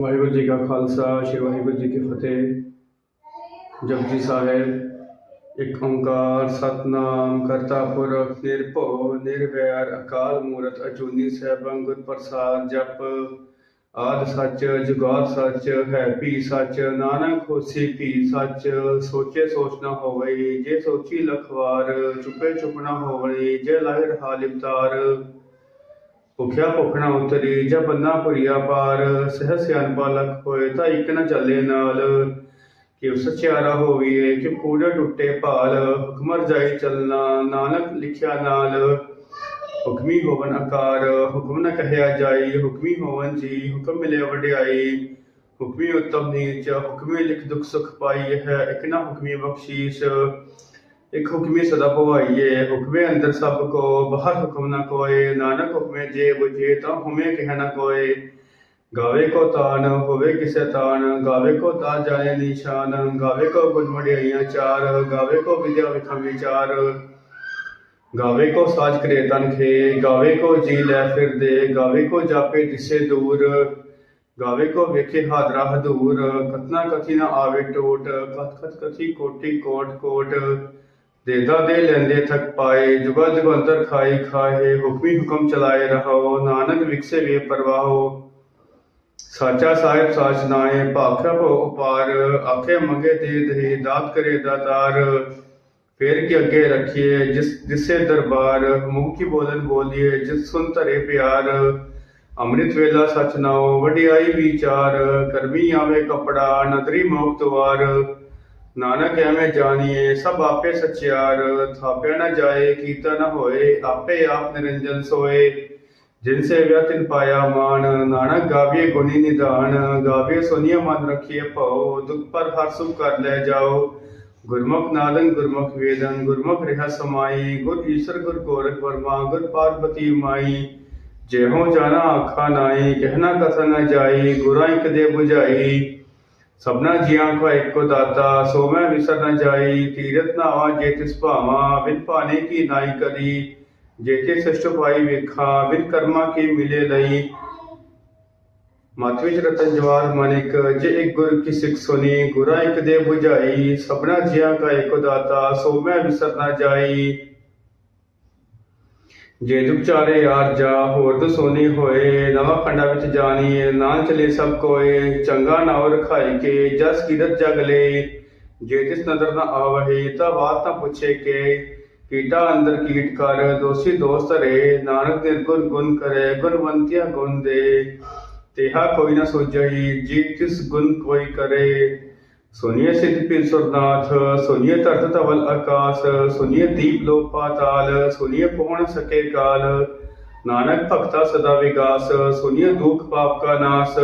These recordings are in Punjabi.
ਵਾਹਿਗੁਰੂ ਜੀ ਕਾ ਖਾਲਸਾ, ਸ੍ਰੀ ਵਾਹਿਗੁਰੂ ਜੀ ਕੀ ਫਤਿਹ। ਜਪਜੀ ਸਾਹਿਬ, ਇੱਕ ਓੰਕਾਰ ਸਤਨਾਮ ਕਰਤਾ ਪੁਰਖ ਨਿਰਭਉ, ਨਿਰਵੈਰ ਅਕਾਲ ਮੂਰਤ ਅਜੂਨੀ ਸੈਭੰ ਗੁਰ ਪ੍ਰਸਾਦ ਜਪ। ਆਦ ਸੱਚ, ਜੁਗਾਦ ਸੱਚ, ਹੈ ਭੀ ਸੱਚ, ਨਾਨਕ ਹੋਸੀ ਭੀ ਸੱਚ। ਸੋਚੇ ਸੋਚ ਨਾ ਹੋਵੇ ਜੇ ਸੋਚੀ ਲਖਵਾਰ, ਚੁਪੇ ਚੁਪ ਨਾ ਹੋਵੇ ਜੇ ਲਾਹਿ ਰਹਾ ਲਿਵਤਾਰ ਭੁਖਿਆ ਭੁੱਖ ਉਤਰੀ, ਜਬ ਬੰਨਾ ਭੁਰੀਆ ਪਾਰ ਸਹਿ ਸਿਆਣਪਾ ਲਖ ਹੋਏ, ਤਾਂ ਇੱਕ ਨਾ ਚੱਲੇ ਨਾਲ। ਕਿ ਸਚਿਆਰਾ ਹੋਵੀਏ ਕਿ ਕੂੜੇ ਟੁੱਟੇ ਭਾਲ, ਹੁਕਮਰ ਜਾਈ ਚੱਲਣਾ, ਨਾਨਕ ਲਿਖਿਆ ਨਾਲ। ਹੁਕਮੀ ਹੋਵਨ ਆਕਾਰ ਹੁਕਮ ਨਾ ਕਹਿਆ ਜਾਈ ਹੁਕਮੀ ਹੋਵਨ ਜੀ, ਹੁਕਮ ਮਿਲੇ ਵਡਿਆਈ। ਹੁਕਮੀ ਉਤਮ ਨੀਚ, ਹੁਕਮੀ ਲਿਖ ਦੁਖ ਸੁਖ ਪਾਈ ਹੈ, ਇਕ ਨਾ ਹੁਕਮੀ ਬਖਸ਼ੀਸ਼। ਇਕ ਹੁਕਮੀ ਸਦਾ ਭਵਾਈਏ, ਹੁਕਮੇ ਅੰਦਰ ਸਭ ਕੋ, ਬਾਹਰ ਹੁਕਮ ਨਾ ਕੋਏ, ਨਾਨਕ ਹੁਕਮੇ ਜੇ ਬੁਝੇ ਤਾਂ ਹੁਮੇ ਕਹਿ ਨਾ ਕੋਏ। ਗਾਵੇ ਕੋ ਤਾਨ, ਹੋਵੇ ਕਿਸੇ ਤਾਨ, ਗਾਵੇ ਕੋ ਤਾ ਜਾਣੇ ਨਿਸ਼ਾਨ, ਗਾਵੇ ਕੋ ਗੁਣ ਵਡਿਆਈਆਂ ਚਾਰ, ਗਾਵੇ ਕੋ ਵਿਦਿਆ ਵਿਖਮ ਵਿਚਾਰ। ਗਾਵੇ ਕੋ ਸਾਜ ਕਰੇ ਤਨ ਖੇ, ਗਾਵੇ ਕੋ ਜੀ ਲੈ ਫਿਰਦੇ ਗਾਵੇ ਕੋ ਜਾਪੇ ਦਿਸੇ ਦੂਰ। ਗਾਵੇ ਕੋ ਵੇਖੇ ਹਾਦਰਾ ਹਦੂਰ, ਕਤਨਾ ਕਥੀ ਨਾ ਆਵੇ ਟੋਟ, ਕਥ ਕਥ ਕਥੀ ਕੋਟੀ ਕੋਟ ਕੋਟ। ਦੇਦਾ ਦੇ ਲੈਂਦੇ ਥਕ ਪਾਏ ਜੁਗਾ ਜੁਗੰਤਰ ਖਾਈ ਖਾਏ ਹੁਕਮੀ ਹੁਕਮ ਚਲਾਏ ਰਹੋ ਨਾਨਕ ਵਿਕਸੇ ਵੇ ਪਰਵਾਹੋ। ਸਾਚਾ ਸਾਹਿਬ ਸਾਚ ਨਾਏ, ਭਾਖਿਆ ਭੋ ਉਪਾਰ, ਆਖੇ ਮੰਗੇ ਦੇ ਦੇ ਦਾਤ ਕਰੇ ਦਾਤਾਰ ਫੇਰ ਕੇ ਅੱਗੇ ਰੱਖੀਏ, ਜਿਸ ਜਿਸੇ ਦਰਬਾਰ, ਮੂੰਹ ਕੀ ਬੋਲਨ ਬੋਲੀਏ, ਜਿਸ ਸੁਨ ਧਰੇ ਪਿਆਰ। ਅੰਮ੍ਰਿਤ ਵੇਲਾ ਸਚ ਨਾਉ, ਵਡਿਆਈ ਵਿਚਾਰ, ਕਰਮੀ ਆਵੇ ਕਪੜਾ, ਨਦਰੀ ਮੁਕਤ ਵਾਰ ਨਾਨਕ ਐਵੇਂ ਜਾਣੀਏ, ਸਭ ਆਪੇ ਸਚਿਆਰ, ਥਾਪਿਆ ਨਾ ਜਾਏ, ਕੀਤਾ ਨਾ ਹੋਏ, ਆਪੇ ਆਪ ਨਿਰੰਜਨ ਸੋਏ। ਜਿਨ ਸੇ ਵਿਅਤਿਨ ਪਾਇਆ ਮਾਨ ਨਾਨਕ ਗਾਵੀਏ ਗੁਣੀ ਨਿਧਾਨ, ਗਾਵੀਏ ਸੋਨੀਆ ਮਨ ਰਖੀਏ ਭਉ, ਦੁਖ ਪਰ ਹਰ ਸੁਖ ਕਰ ਲੈ ਜਾਓ। ਗੁਰਮੁਖ ਨਾਦਨ, ਗੁਰਮੁਖ ਵੇਦਨ, ਗੁਰਮੁਖ ਰਹਿ ਸਮਾਈ, ਗੁਰ ਈਸ਼ਰ ਗੁਰ ਗੋਰਖ ਵਰਮਾ, ਗੁਰ ਪਾਰਬਤੀ ਮਾਈ। ਜਿਹੋ ਜਾਣਾ ਆਖਾ ਨਾਈ, ਕਹਿਣਾ ਕਥਨ ਨਾ ਜਾਈ, ਗੁਰਾਂ ਇਕ ਦੇ 부ਝਾਈ ਸਭਨਾ ਜੀਆਂ ਕੋ ਇੱਕੋ ਦਾਤਾ ਸੋ ਮੈਂ ਵਿਸਰ ਨ ਜਾਈ ਤੀਰਤ ਨਾਵਾ ਜੇ ਤਿਸ ਭਾਵਾ ਬਿਨ ਭਾਣੇ ਕੀ ਨਾਈ ਕਰੀ ਜੇ ਤੇ ਸ੍ਰਿਸ਼ਟ ਪਾਈ ਵੇਖਾ ਬਿਨ ਕਰਮਾ ਕੀ ਮਿਲੇ ਲਈ ਮਤ ਵਿੱਚ ਰਤਨ ਜਵਾਰ ਮਨਿਕ ਜੇ ਇੱਕ ਗੁਰ ਕੀ ਸਿੱਖ ਸੁਨੀ ਗੁਰਾਂ ਇੱਕ ਦੇ 부ਝਾਈ ਸਭਨਾ ਜੀਆਂ ਕਾ ਇੱਕੋ ਦਾਤਾ ਸੋ ਮੈਂ ਵਿਸਰ ਨ ਜਾਈ ਜੇ ਦੁਖ ਯਾਰ ਜਾ, ਹੋਰ ਦੋ ਸੋਨੀ ਹੋਏ, ਨਵਾਂ ਖੰਡਾ ਵਿੱਚ ਜਾਣੀਏ, ਨਾ ਚਲੇ ਸਭ ਕੋਏ, ਚੰਗਾ ਨਾਉ ਰਖਾਈ ਕੇ, ਜਸ ਕੀਰਤ ਜਗ ਲੈ। ਜੇ ਤਿਸ ਨਦਰ ਨਾ ਆਵਹੇ, ਤਾਂ ਬਾਤ ਨਾ ਪੁੱਛੇ ਕੇ। ਕੀਟਾ ਅੰਦਰ ਕੀਟ ਕਰ, ਦੋਸੀ ਦੋਸਤ ਰੇ ਨਾਨਕ ਨਿਰਗੁਣ ਗੁਣ ਗੁਣ ਕਰੇ, ਗੁਣਵੰਤਿਆ ਗੁਣ ਦੇ। ਤੇਹਾ ਕੋਈ ਨਾ ਸੋਜਈ ਜੀ ਤਿਸ ਗੁਣ ਕੋਈ ਕਰੇ। ਸੁਨੀਏ ਸਿੱਧ ਪੀਰ ਸੁਰਨਾਥ ਸੁਨੀਏ ਧਰਤ ਧਵਲ ਆਕਾਸ ਸੁਨੀਏ ਦੀਪ ਲੋਕ ਪਾਤਾਲ ਸੁਨੀਏ ਪਹੁੰਚ ਸਕੇ ਕਾਲ। ਨਾਨਕ ਭਗਤਾ ਸਦਾ ਵਿਗਾਸ ਸੁਨੀਏ ਦੁਖ ਪਾਪ ਕਾ ਨਾਸ।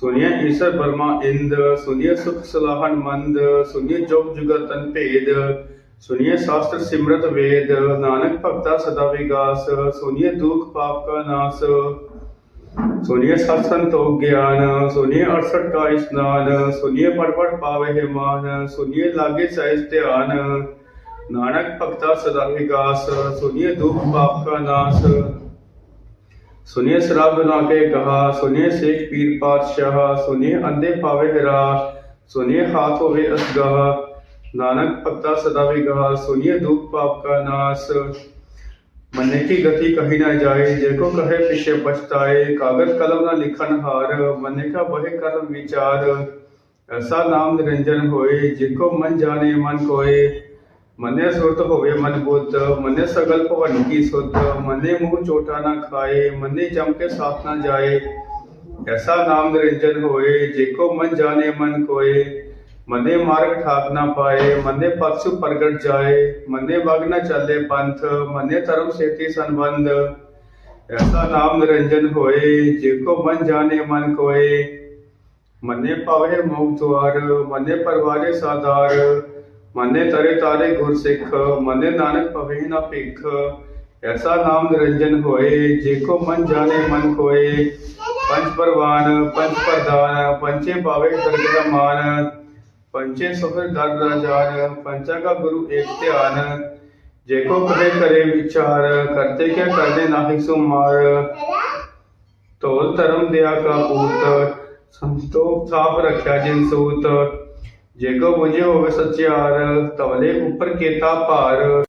ਸੁਨੀਏ ਈਸ਼ਰ ਬਰਮਾ ਇੰਦ ਸੁਨੀਏ ਸੁਖ ਸਲਾਹਨ ਮੰਦ ਸੁਨੀਏ ਜੋਗ ਜੁਗਤਨ ਭੇਦ। ਸੁਨੀਏ ਸ਼ਾਸਤਰ ਸਿਮਰਤ ਵੇਦ, ਨਾਨਕ ਭਗਤਾ ਸਦਾ ਵਿਗਾਸ ਸੁਨੀਏ ਦੁਖ ਪਾਪ ਕਾ ਨਾਸ। सुनिए सत्संग तो ज्ञान सुनिए अड़सठ का स्नान सुनिए परपट पावे मान सुनिए लागे सहित ध्यान नानक भक्ता सदा विकास सुनिए दुख पाप का नाश सुनिए शराब ना के कहा सुनिए शेख पीर पातशाह सुनिए अंधे पावे हरा सुनिए हाथ होवे असगाह नानक भक्ता सदा विकास सुनिए दुख पाप का नाश ਮਨੇ ਕੀ ਗਤੀ ਕਹੀ ਨਾ ਜਾਏ, ਜੇ ਕੋ ਕਹੇ ਪਿਛੇ ਪਛਤਾਏ, ਕਾਗਜ਼ ਕਲਮ ਨਾ ਲਿਖਣ ਹਾਰ ਮਨੇ ਕਾ ਬਹਿ ਕਲਮ ਵਿਚਾਰ। ਐਸਾ ਨਾਮ ਨਿਰੰਜਨ ਹੋਏ ਜੇ ਕੋ ਮਨ ਜਾਣੇ ਮਨ ਕੋਏ। ਮਨੇ ਸੁਰਤ ਹੋਵੇ ਮਨ ਬੁੱਧ, ਮਨੇ ਸਗਲ ਭਵਨ ਕੀ ਸੁਧ। ਮਨੇ ਮੂਹ ਚੋਟਾ ਨਾ ਖਾਏ, ਮਨੇ ਜਮ ਕੇ ਸਾਥ ਨਾ ਜਾਏ। ਐਸਾ ਨਾਮ ਨਿਰੰਜਨ ਹੋਏ ਜੇ ਕੋ ਮਨ ਜਾਣੇ ਮਨ ਕੋਏ। ਮੰਦੇ ਮਾਰਗ ਠਾਕ ਨਾ ਪਾਏ ਮੰਦੇ ਪਖਸੁ ਪ੍ਰਗਟ ਜਾਏ, ਮੰਨੇ ਵਗ ਨਾ ਚੱਲੇ ਪੰਥ, ਮੰਨੇ ਧਰਮ ਸੇਤੀ ਸੰਬੰਧ। ਐਸਾ ਨਾਮ ਨਿਰੰਜਨ ਹੋਏ, ਜੇ ਕੋ ਮਨ ਜਾਣੇ ਮਨ ਕੋਏ। ਮੰਨੇ ਪਾਵੇ ਮੋਖ ਦੁਆਰ, ਮੰਨੇ ਪਰਵਾਰੇ ਸਾਧਾਰ, ਮੰਨੇ ਤਰੇ ਤਾਰੇ ਗੁਰ ਸਿੱਖ ਮੰਨੇ ਨਾਨਕ ਪਵੇ ਨਾ ਭਿਖ। ਐਸਾ ਨਾਮ ਨਿਰੰਜਨ ਹੋਏ, ਜੇ ਕੋ ਮਨ ਜਾਣੇ ਮਨ ਕੋਏ। ਪੰਜ ਪਰਵਾਨ, ਪੰਜ ਪ੍ਰਦਾਨ ਪੰਚੇ ਪਾਵੇ ਦਰਗਹ ਮਾਨ। ਪੰਚੇ ਸਫਰ ਦਰ ਰਾਜਾਰ ਪੰਚਾ ਕਾ ਗੁਰੂ ਏਕ ਧਿਆਨ। ਜੇ ਕੋ ਕਰੇ ਕਰੇ ਵਿਚਾਰ, ਕਰਤੇ ਕਿਆ ਕਰਦੇ ਨਾਹੀ ਸੋ ਮਾਰ। ਤੋਲ ਧਰਮ ਦਿਆ ਕਾ ਪੂਤ ਸੰਤੋਖ ਸਾਪ ਰੱਖਿਆ ਜਿਨ ਸੂਤ। ਜੇ ਕੋ ਬੁਝੇ ਹੋਵੇ ਸਚਿਆਰ, ਤਵਲੇ ਉੱਪਰ ਕੇਤਾ ਭਾਰ।